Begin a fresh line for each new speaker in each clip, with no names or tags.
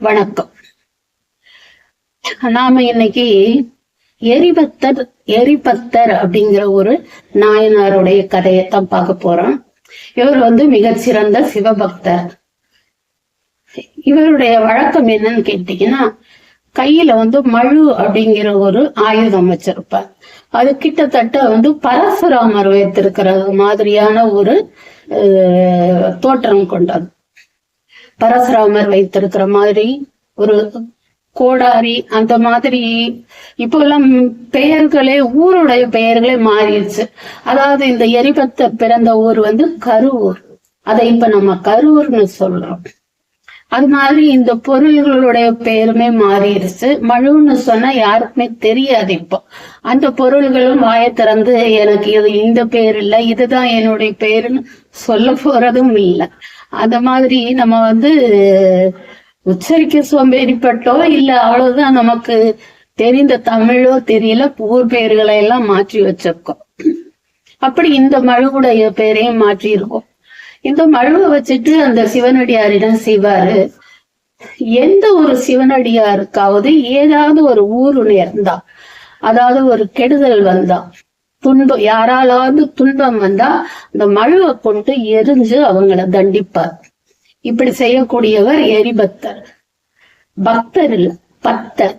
வணக்கம். நாம இன்னைக்கு எரிபத்தர் எரிபத்தர் அப்படிங்கிற ஒரு நாயனாருடைய கதையைத்தான் பார்க்க போறோம். இவர் வந்து மிகச்சிறந்த சிவபக்தர். இவருடைய வழக்கம் என்னன்னு கேட்டீங்கன்னா கையில வந்து மழு அப்படிங்கிற ஒரு ஆயுதம் வச்சிருப்பார். அது கிட்டத்தட்ட வந்து பரசுராமர் வைத்திருக்கிற மாதிரியான ஒரு தோற்றம் கொண்டது. பரசுராமர் வைத்திருக்கிற மாதிரி ஒரு கோடாரி அந்த மாதிரி இப்போ எல்லாம் பெயர்களே ஊருடைய பெயர்களே மாறிடுச்சு. அதாவது இந்த எரிபத்த பிறந்த ஊர் வந்து கருவூர் அதை இப்ப நம்ம கரூர்னு சொல்றோம். அது மாதிரி இந்த பொருள்களுடைய பெயருமே மாறிடுச்சு. மழுன்னு சொன்னா யாருக்குமே தெரியாது இப்போ. அந்த பொருள்களும் வாய திறந்து எனக்கு இது இந்த பேர் இல்ல இதுதான் என்னுடைய பேருன்னு சொல்ல போறதும் இல்லை. அந்த மாதிரி நம்ம வந்து உச்சரிக்க சோம்பேறிப்பட்டோ இல்ல அவ்வளவுதான் நமக்கு தெரிந்த தமிழோ தெரியல ஊர் பெயர்களை எல்லாம் மாற்றி வச்சிருக்கோம். அப்படி இந்த மழுவுடைய பெயரையும் மாற்றி இருக்கோம் இந்த மழுவை வச்சுட்டு அந்த சிவனடியாரிடம் செய்வாரு? எந்த ஒரு சிவனடியாருக்காவது ஏதாவது ஒரு ஊரு இருந்தா அதாவது ஒரு கெடுதல் வந்தா துன்பம் யாராலாவது துன்பம் வந்தா அந்த மழுவை கொண்டு எரிஞ்சு அவங்கள தண்டிப்பார். இப்படி செய்யக்கூடியவர் எரிபக்தர். பக்தர் இல்ல பக்தர்.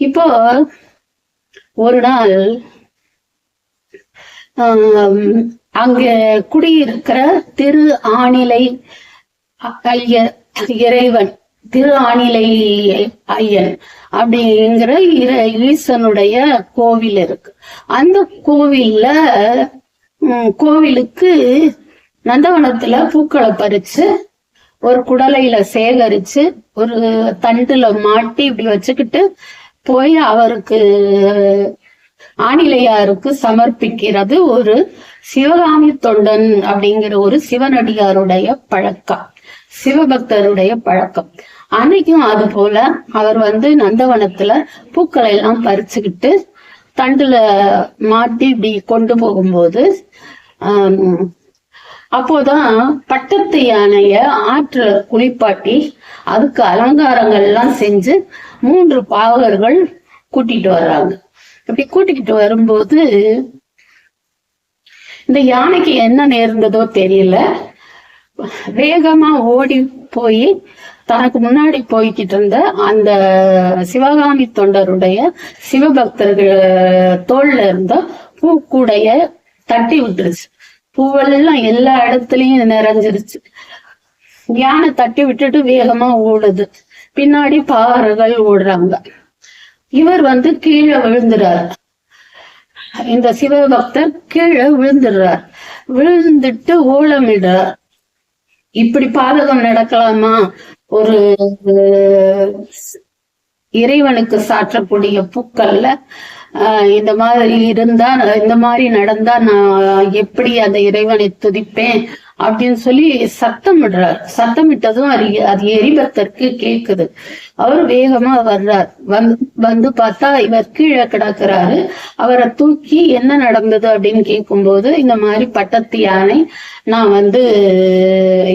இப்போ ஒரு நாள் அங்க குடியிருக்கிற திரு ஆணிலை ஐயர் இறைவன் திரு ஆணிலை ஐயன் அப்படிங்கிற ஈசனுடைய கோவில் இருக்கு. அந்த கோவில்ல கோவிலுக்கு நந்தவனத்துல பூக்களை பறிச்சு ஒரு குடலையில சேகரிச்சு ஒரு தண்டுல மாட்டி இப்படி வச்சுக்கிட்டு போய் அவருக்கு ஆணிலையாருக்கு சமர்ப்பிக்கிறது ஒரு சிவகாமி தொண்டன் அப்படிங்கிற ஒரு சிவனடியாருடைய பழக்கம். சிவபக்தருடைய பழக்கம். அன்னைக்கும் அது போல அவர் வந்து நந்தவனத்துல பூக்களை எல்லாம் பறிச்சுக்கிட்டு தண்டுல மாட்டி இப்படி கொண்டு போகும்போது அப்போதான் பட்டத்து யானைய ஆற்றுல குளிப்பாட்டி அதுக்கு அலங்காரங்கள் எல்லாம் செஞ்சு மூன்று பாகர்கள் கூட்டிட்டு வர்றாங்க. அப்படி கூட்டிக்கிட்டு வரும்போது இந்த யானைக்கு என்ன நேர்ந்ததோ தெரியல. வேகமா ஓடி போய் தனக்கு முன்னாடி போய்கிட்டு இருந்த அந்த சிவகாமி தொண்டருடைய சிவபக்தர்கள் தோல்ல இருந்த பூக்கூடைய தட்டி விட்டுருச்சு. பூவெல்லாம் எல்லா இடத்துலயும் நிறைஞ்சிருச்சு. யானை தட்டி விட்டுட்டு வேகமா ஓடுது. பின்னாடி பாறைகள் ஓடுறாங்க. இவர் வந்து கீழே விழுந்துறாரு. இந்த சிவபக்தர் கீழே விழுந்துடுறார் விழுந்துட்டு ஓலமிடுறார். இப்படி பாதகம் நடக்கலாமா? ஒரு இறைவனுக்கு சாற்றக்கூடிய பூக்கள்ல ஆஹ், இந்த மாதிரி இருந்தா இந்த மாதிரி நடந்தா நான் எப்படி அந்த இறைவனை துதிப்பேன்? அப்படின்னு சொல்லி சத்தம் விடுறார். சத்தம் விட்டதும் அது அது எரிபக்தருக்கு கேக்குது அவர் வேகமா வர்றார். வந்து வந்து பார்த்தா இவர் கீழே கிடக்குறாரு. அவரை தூக்கி என்ன நடந்தது அப்படின்னு கேட்கும்போது இந்த மாதிரி பட்டத்து யானை நான் வந்து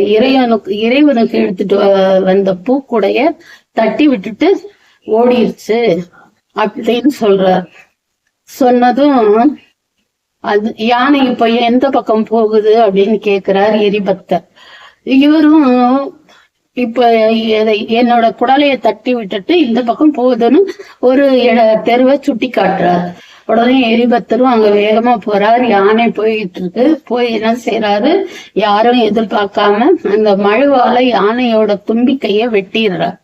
இறைவனுக்கு இறைவனுக்கு எடுத்துட்டு வ- வந்த பூக்குடைய தட்டி விட்டுட்டு ஓடிருச்சு அப்படின்னு சொல்றார். சொன்னதும் அது யானை இப்ப எந்த பக்கம் போகுது அப்படின்னு கேக்குறார் எரிபக்தர். இவரும் இப்ப என்னோட குடலைய தட்டி விட்டுட்டு இந்த பக்கம் போகுதுன்னு ஒரு இட- தெருவை சுட்டி காட்டுறார். உடனே எரிபக்தரும் அங்க வேகமா போறார். யானை போயிட்டு இருக்கு. போய் என்ன செய்யறாரு யாரும் எதிர்பார்க்காம அந்த மழுவால யானையோட தும்பிக்கைய வெட்டிடுறார்.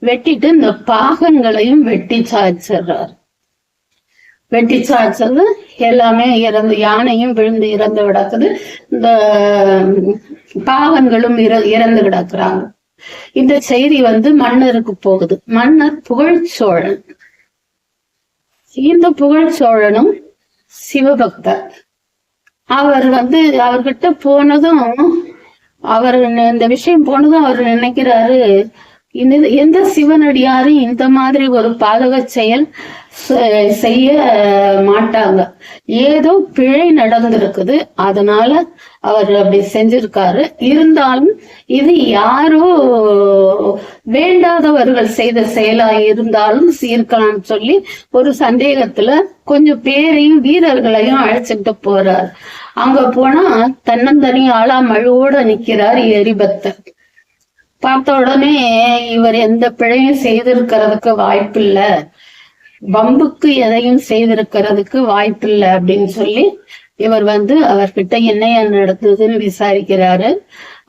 வெட்டிட்டு இந்த பாகங்களையும் வெட்டி சாய்ச்சிடுறாரு. வெட்டி சாய்ச்சது எல்லாமே இறந்து யானையும் விழுந்து இறந்து கிடக்குது. இந்த பாகன்களும் இற இறந்து கிடக்குறாங்க. இந்த செய்தி வந்து மன்னருக்கு போகுது. மன்னர் புகழ் சோழன். இந்த புகழ் சோழனும் சிவபக்தர். அவர் வந்து அவர்கிட்ட போனதும் அவர் இந்த விஷயம் போனதும் அவர் நினைக்கிறாரு எந்த சிவனடியாரும் இந்த மாதிரி ஒரு பாதக செயல் செ- செய்ய மாட்டாங்க. ஏதோ பிழை நடந்திருக்குது. அதனால அவர் அப்படி செஞ்சிருக்காரு. இருந்தாலும் இது யாரோ வேண்டாதவர்கள் செய்த செயலா இருந்தாலும் சீர்க்கலாம் சொல்லி ஒரு சந்தேகத்துல கொஞ்சம் பேரையும் வீரர்களையும் அழைச்சிட்டு போறார். அங்க போனா தன்னந்தனி ஆளா மழுவோட நிக்கிறார் எரிபத்தர். பார்த்த உடனே இவர் எந்த பிழையும் செய்திருக்கிறதுக்கு வாய்ப்பில்ல. பம்புக்கு எதையும் செய்திருக்கிறதுக்கு வாய்ப்பில்லை அப்படின்னு சொல்லி இவர் வந்து அவர்கிட்ட என்னைய நடந்ததுன்னு விசாரிக்கிறாரு.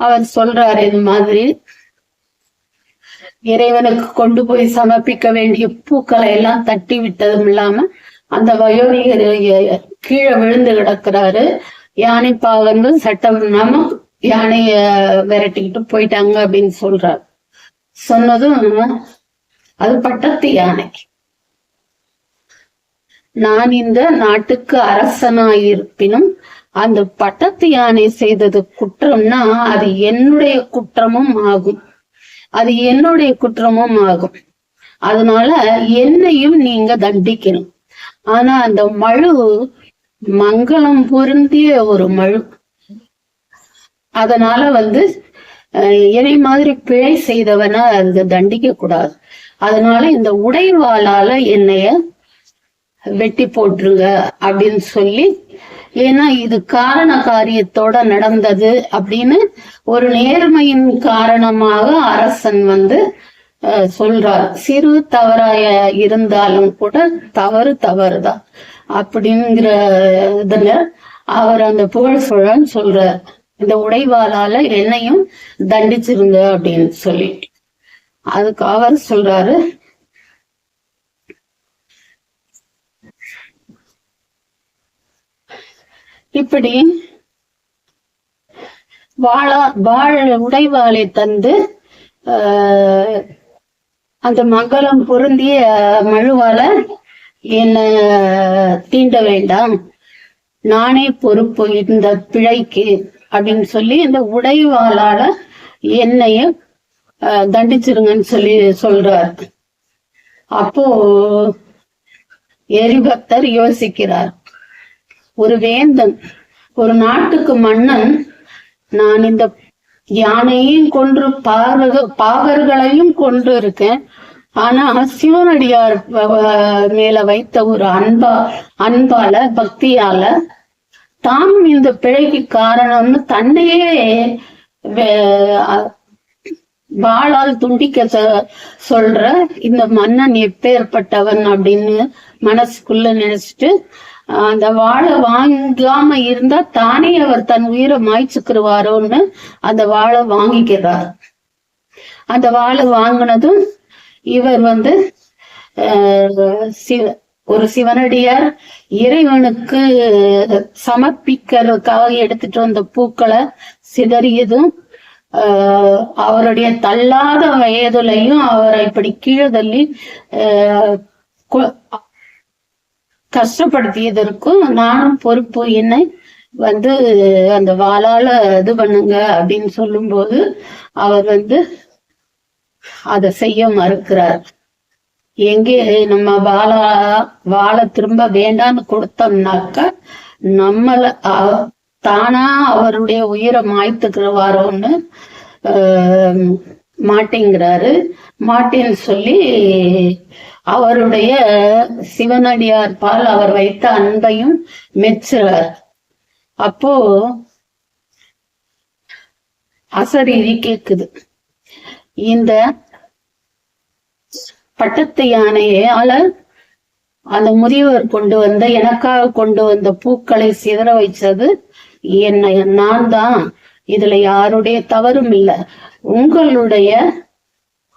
அவர் சொல்றாரு இது மாதிரி இறைவனுக்கு கொண்டு போய் சமர்ப்பிக்க வேண்டிய பூக்களை எல்லாம் தட்டி விட்டதும் இல்லாம அந்த வயோதிகர் கீழே விழுந்து கிடக்குறாரு. யானை பாகங்கள் சட்டம் இல்லாம யானைய விரட்டிக்கிட்டு போயிட்டாங்க அப்படின்னு சொல்றாரு. சொன்னதும் அது பட்டத்து யானை. நான் இந்த நாட்டுக்கு அரசனாயிருப்பினும் அந்த பட்டத்து யானை செய்தது குற்றம்னா அது என்னுடைய குற்றமும் ஆகும். அது என்னுடைய குற்றமும் ஆகும். அதனால என்னையும் நீங்க தண்டிக்கணும். ஆனா அந்த மழு மங்களம் பொருந்திய ஒரு மழு. அதனால வந்து என்னை மாதிரி பிழை செய்தவனை அது தண்டிக்க கூடாது. அதனால இந்த உடைவாளால என்னைய வெட்டி போட்டுருங்க அப்படின்னு சொல்லி ஏன்னா இது காரண காரியத்தோட நடந்தது அப்படின்னு ஒரு நேர்மையின் காரணமாக அரசன் வந்து சொல்றார். சிறு தவறாய இருந்தாலும் கூட தவறு தவறுதான். அப்படிங்கிற இதுல அவர் அந்த புகழ் சோழன் சொல்றார். இந்த உடைவாளால என்னையும் தண்டிச்சிருங்க அப்படின்னு சொல்லி. அதுக்கு அவர் சொல்றாரு. இப்படி வாழா வாழ உடைவாளை தந்து அந்த மங்களம் பொருந்திய மழுவால என்ன தீண்ட வேண்டாம். நானே பொறுப்பு இந்த பிழைக்கு அப்படின்னு சொல்லி இந்த உடைவாளால என்னைய தண்டிச்சிருங்கன்னு சொல்லி சொல்றார். அப்போ எரிபக்தர் யோசிக்கிறார். ஒரு வேந்தன் ஒரு நாட்டுக்கு மன்னன் நான் இந்த யானையும் கொன்று பாவக பாவர்களையும் கொண்டு இருக்கேன் ஆனா சிவனடியார் மேல வைத்த ஒரு அன்பா அன்பால பக்தியால தாம் இந்த பிழைக்கு காரணம்னு தன்னையே வாழால் துண்டிக்க சொல்ற இந்த மன்னன் எப்பேற்பட்டவன் அப்படின்னு மனசுக்குள்ள நினைச்சிட்டு அந்த வாழை வாங்காம இருந்தா தானே அவர் தன் உயிரை மாய்ச்சுக்கிருவாரோன்னு அந்த வாழை வாங்கிக்கிறார் அந்த வாழை வாங்கினதும் இவர் வந்து சிவ ஒரு சிவனடியார் இறைவனுக்கு சமர்ப்பிக்கிறதுக்காக எடுத்துட்டு வந்த பூக்களை சிதறியதும் அவருடைய தள்ளாத வயதுலையும் அவரை இப்படி கீழே தள்ளி கஷ்டப்படுத்தியதற்கும் நானும் பொறுப்பு என்னை வந்து அந்த வாளால இது பண்ணுங்க அப்படின்னு சொல்லும்போது அவர் வந்து அதை செய்ய மறுக்கிறார். எங்கே நம்ம வாழ வாழ திரும்ப வேண்டான்னு கொடுத்தோம்னாக்க நம்மள தானா அவருடைய உயிரை மாய்த்துக்கிறவாரோன்னு மாட்டேங்கிறாரு. மாட்டேன்னு சொல்லி அவருடைய சிவனடியார் பால் அவர் வைத்த அன்பையும் மெச்சுறார். அப்போ அசரீரி கேக்குது. இந்த பட்டத்து யானையால அந்த முதியவர் கொண்டு வந்த எனக்காக கொண்டு வந்த பூக்களை சிதற வைச்சது என்ன நான் தான் இதுல யாருடைய தவறும் இல்லை. உங்களுடைய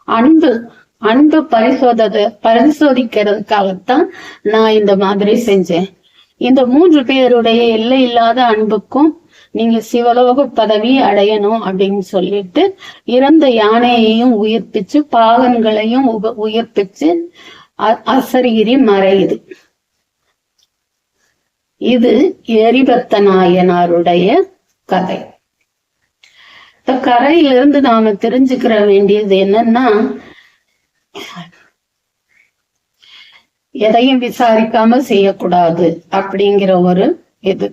அன்பு அன்பு பரிசோத பரிசோதிக்கிறதுக்காகத்தான் நான் இந்த மாதிரி செஞ்சேன். இந்த மூன்று பேருடைய எல்லை இல்லாத அன்புக்கும் நீங்க சிவலோக பதவி அடையணும் அப்படின்னு சொல்லிட்டு இறந்த யானையையும் உயிர்ப்பிச்சு பாகன்களையும் உப உயிர்ப்பிச்சு அசரீரி மறையுது. இது எரிபத்த நாயனாருடைய கதை. இந்த கரையிலிருந்து நாம தெரிஞ்சுக்கிற வேண்டியது என்னன்னா எதையும் விசாரிக்காம செய்யக்கூடாது அப்படிங்கிற ஒரு இது.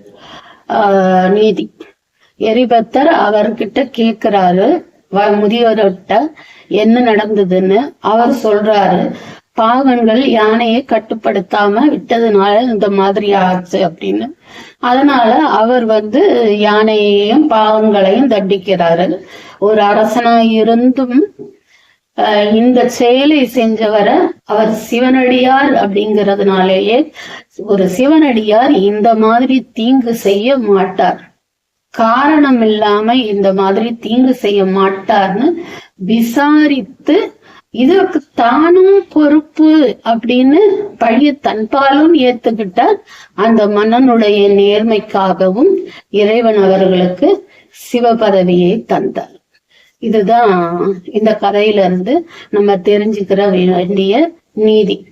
நீதி. எரிபத்தர் அவர்கிட்ட கேக்குறாரு. முதியோர்கிட்ட என்ன நடந்ததுன்னு அவர் சொல்றாரு. பாகன்கள் யானையை கட்டுப்படுத்தாம விட்டதுனால இந்த மாதிரி ஆச்சு அப்படின்னு. அதனால அவர் வந்து யானையையும் பாகங்களையும் தண்டிக்கிறாரு. ஒரு அரசனா இருந்தும் இந்த செயலை செஞ்சவரை அவர் சிவனடியார் அப்படிங்கறதுனாலேயே ஒரு சிவனடியார் இந்த மாதிரி தீங்கு செய்ய மாட்டார். காரணம் இல்லாம இந்த மாதிரி தீங்கு செய்ய மாட்டார்னு விசாரித்து இதற்கு தானும் பொறுப்பு அப்படின்னு பழிய தன்பாலும் ஏத்துக்கிட்டார். அந்த மன்னனுடைய நேர்மைக்காகவும் இறைவன் அவர்களுக்கு சிவபதவியை தந்தார். இதுதான் இந்த கதையில இருந்து நம்ம தெரிஞ்சுக்கிற வேண்டிய நீதி.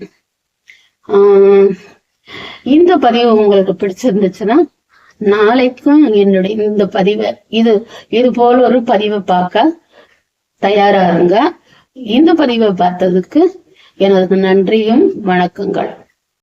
ஆஹ் இந்த பதிவு உங்களுக்கு பிடிச்சிருந்துச்சுன்னா நாளைக்கும் என்னுடைய இந்த பதிவை இது இது போல ஒரு பதிவை பார்க்க தயாராருங்க இந்த பதிவை பார்த்ததுக்கு எனது நன்றியும் வணக்கங்கள்.